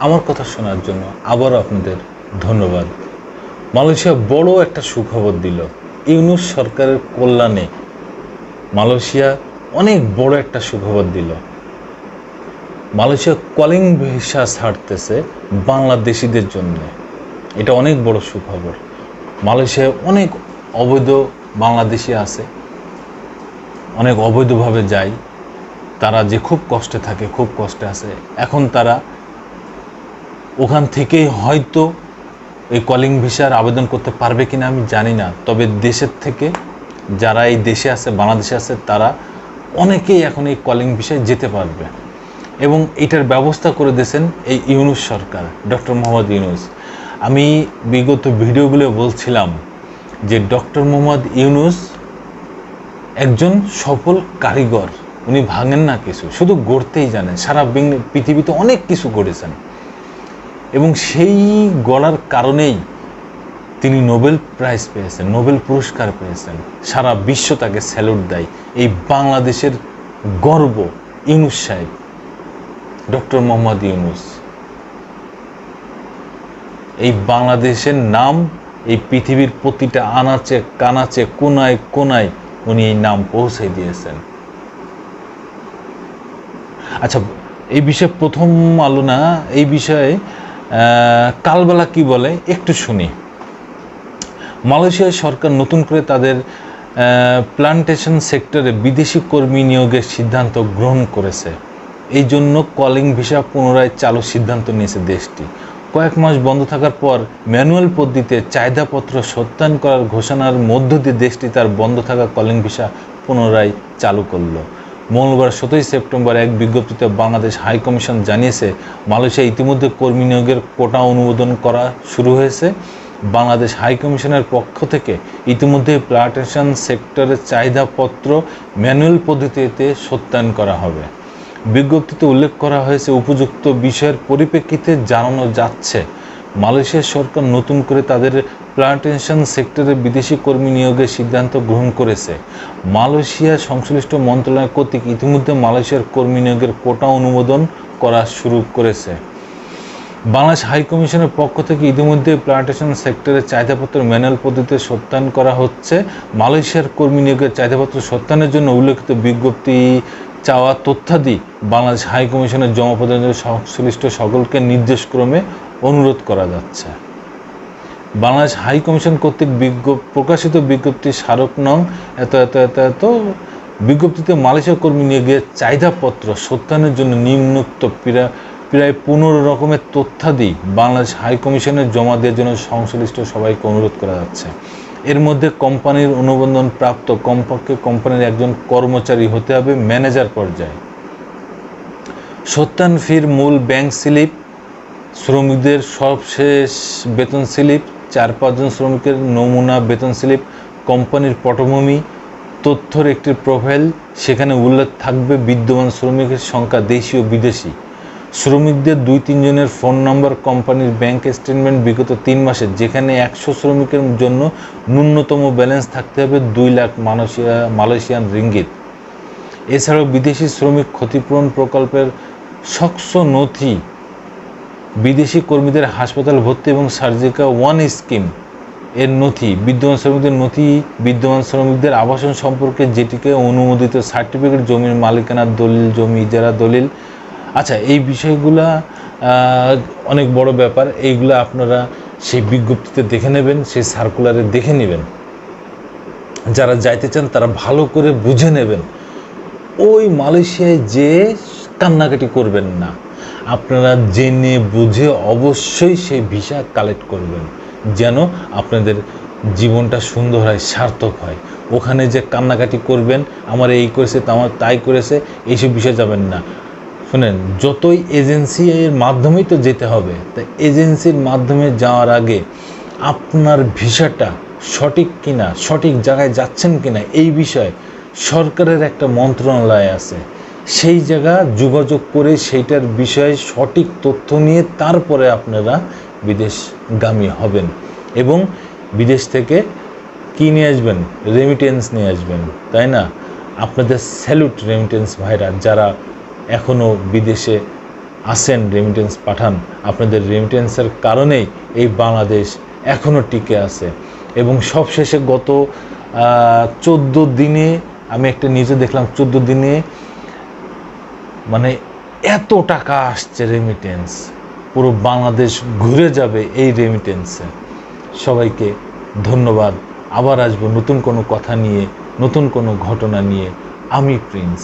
আমার কথা শোনার জন্য আবারও আপনাদের ধন্যবাদ। মালয়েশিয়া বড় একটা সুখবর দিল। ইউনুস সরকারের কল্যাণে মালয়েশিয়া অনেক বড় একটা সুখবর দিল। মালয়েশিয়া কলিং ভিসা ছাড়তেছে বাংলাদেশিদের জন্য। এটা অনেক বড় সুখবর। মালয়েশিয়ায় অনেক অবৈধ বাংলাদেশি আছে। অনেক অবৈধভাবে যায়। তারা যে খুব কষ্টে থাকে, খুব কষ্টে আছে। এখন তারা ওখান থেকেই হয়তো এই কলিং ভিসার আবেদন করতে পারবে কিনা আমি জানি না। তবে দেশের থেকে যারা এই দেশে আছে, বাংলাদেশে আছে, তারা অনেকেই এখন এই কলিং ভিসায় যেতে পারবে। এবং এটার ব্যবস্থা করে দিয়েছেন এই ইউনুস সরকার, ডক্টর মোহাম্মদ ইউনুস। আমি বিগত ভিডিওগুলো বলছিলাম যে ডক্টর মোহাম্মদ ইউনুস একজন সফল কারিগর, উনি ভাঙেন না কিছু, শুধু গড়তেই জানেন। সারা পৃথিবীতে অনেক কিছু গড়েছেন। এবং সেই গড়ার কারণেই তিনি নোবেল প্রাইজ পেয়েছেন, নোবেল পুরস্কার পেয়েছেন। সারা বিশ্ব তাকে স্যালুট দেয়। এই বাংলাদেশের গর্ব ইউনুস সাহেব, ডক্টর মোহাম্মদ ইউনুস। এই বাংলাদেশের নাম, এই পৃথিবীর প্রতিটা আনাচে, কানাচে, কোনায় কোনায় উনি এই নাম পৌঁছে দিয়েছেন। আচ্ছা এই বিষয়ে প্রথম আলো না, এই বিষয়ে কালবেলা কি বলে? একটু শুনি। মালয়েশিয়ার সরকার নতুন করে তাদের প্লান্টেশন সেক্টরে বিদেশি কর্মী নিয়োগের সিদ্ধান্ত গ্রহণ করেছে। এই জন্য কলিং ভিসা পুনরায় চালু সিদ্ধান্ত নিয়েছে দেশটি। কয়েক মাস বন্ধ থাকার পর ম্যানুয়াল পদ্ধতিতে চাহিদাপত্র সত্যায়ন করার ঘোষণার মধ্য দিয়ে দেশটি তার বন্ধ থাকা কলিং ভিসা পুনরায় চালু করল। মঙ্গলবার সতেরোই সেপ্টেম্বর এক বিজ্ঞপ্তিতে বাংলাদেশ হাইকমিশন জানিয়েছে, মালয়েশিয়া ইতিমধ্যে কর্মী নিয়োগের কোটা অনুমোদন করা শুরু হয়েছে। বাংলাদেশ হাইকমিশনের পক্ষ থেকে ইতিমধ্যে প্লান্টেশন সেক্টরের চাহিদাপত্র ম্যানুয়াল পদ্ধতিতে সত্যায়ন করা হবে। বিজ্ঞপ্তিতে উল্লেখ করা হয়েছে, উপযুক্ত বিষয়ের পরিপ্রেক্ষিতে জানানো যাচ্ছে, মালয়েশিয়া সরকার নতুন করে তাদের প্লান্টেশন সেক্টরে বিদেশি কর্মী নিয়োগের সিদ্ধান্ত গ্রহণ করেছে। মালয়েশিয়া সংশ্লিষ্ট মন্ত্রণালয় কর্তৃক ইতিমধ্যে মালয়েশিয়ার কর্মী নিয়োগের কোটা অনুমোদন করা শুরু করেছে। বাংলাদেশ হাই কমিশনের পক্ষ থেকে ইতিমধ্যে প্লান্টেশন সেক্টরের চাহিদাপত্র ম্যানুয়াল পদ্ধতিতে সত্যায়ন করা হচ্ছে। মালয়েশিয়ার কর্মী নিয়োগের চাহিদাপত্র সত্যায়নের জন্য উল্লেখিত বিজ্ঞপ্তি, চাওয়া তথ্যাদি বাংলাদেশ হাই কমিশনের জমা প্রদানের সংশ্লিষ্ট সকলকে নির্দেশক্রমে অনুরোধ করা যাচ্ছে। বাংলাদেশ হাই কমিশন কর্তৃক বিজ্ঞ প্রকাশিত বিজ্ঞপ্তি স্মারক নং এত এত এত এত, বিজ্ঞপ্তিতে মালয়েশিয়া কর্মী নিয়োগের চাহিদাপত্র সত্যায়নের জন্য নিম্নোক্ত প্রায় প্রায় পনেরো রকমের তথ্যাদি বাংলাদেশ হাই কমিশনের জমা দেওয়ার জন্য সংশ্লিষ্ট সবাইকে অনুরোধ করা যাচ্ছে। এর মধ্যে কোম্পানির অনুবন্ধন প্রাপ্ত কমপক্ষে কোম্পানির একজন কর্মচারী হতে হবে ম্যানেজার পর্যায়ে। সত্যান ফির মূল ব্যাংক স্লিপ, শ্রমিকদের সবশেষ বেতন স্লিপ চার পাঁচজন শ্রমিকের নমুনা বেতন স্লিপ, কোম্পানির পটভূমি, তথ্যর একটি প্রোফাইল সেখানে উল্লেখ থাকবে বিদ্যমান শ্রমিকের সংখ্যা দেশি ও বিদেশি। শ্রমিকদের দুই তিনজনের ফোন নম্বর কোম্পানির ব্যাংক স্টেটমেন্ট বিগত তিন মাসে, যেখানে একশো শ্রমিকের জন্য ন্যূনতম ব্যালেন্স থাকতে হবে দুই লাখ মালয়েশিয়া, মালয়েশিয়ান রিঙ্গিত। এছাড়াও বিদেশি শ্রমিক ক্ষতিপূরণ প্রকল্পের স্বচ্ছ নথি বিদেশি কর্মীদের হাসপাতাল ভর্তি এবং সার্জিক্যাল ওয়ান স্কিম এর নথি, বিদ্যমান শ্রমিকদের নথি, বিদ্যমান শ্রমিকদের আবাসন সম্পর্কে যেটিকে অনুমোদিত সার্টিফিকেট, জমির মালিকানার দলিল, জমি যারা দলিল। আচ্ছা এই বিষয়গুলা অনেক বড় ব্যাপার। এইগুলা আপনারা সেই বিজ্ঞপ্তিতে দেখে নেবেন, সেই সার্কুলারে দেখে নেবেন। যারা যাইতে চান, তারা ভালো করে বুঝে নেবেন। ওই মালয়েশিয়ায় যে কান্নাকাটি করবেন না। আপনারা জেনে বুঝে অবশ্যই সেই ভিসা কালেক্ট করবেন, যেন আপনাদের জীবনটা সুন্দর হয়, সার্থক হয়। ওখানে যে কান্নাকাটি করবেন, আমার এই করেছে আমার তাই করেছে, এইসব বিষয়ে যাবেন না। শুনেন, যতই এজেন্সি এর মাধ্যমেই তো যেতে হবে, তা এজেন্সির মাধ্যমে যাওয়ার আগে আপনার ভিসাটা সঠিক কিনা, সঠিক জায়গায় যাচ্ছেন কিনা, এই বিষয়ে সরকারের একটা মন্ত্রণালয় আছে। সেই জায়গা যোগাযোগ করে সেইটার বিষয়ে সঠিক তথ্য নিয়ে তারপরে আপনারা বিদেশগামী হবেন এবং বিদেশ থেকে কি নিয়ে আসবেন? রেমিটেন্স নিয়ে আসবেন, তাই না? আপনাদের স্যালুট রেমিটেন্স ভাইরা, যারা এখনও বিদেশে আসেন রেমিটেন্স পাঠান, আপনাদের রেমিটেন্সের কারণেই এই বাংলাদেশ এখনও টিকে আছে। এবং সবশেষে গত চোদ্দ দিনে আমি একটা নিউজে দেখলাম, চোদ্দ দিনে মানে এত টাকা আসছে রেমিটেন্স পুরো বাংলাদেশ ঘুরে যাবে এই রেমিটেন্সে সবাইকে ধন্যবাদ। আবার আসব নতুন কোনো কথা নিয়ে, নতুন কোনো ঘটনা নিয়ে। আমি প্রিন্স।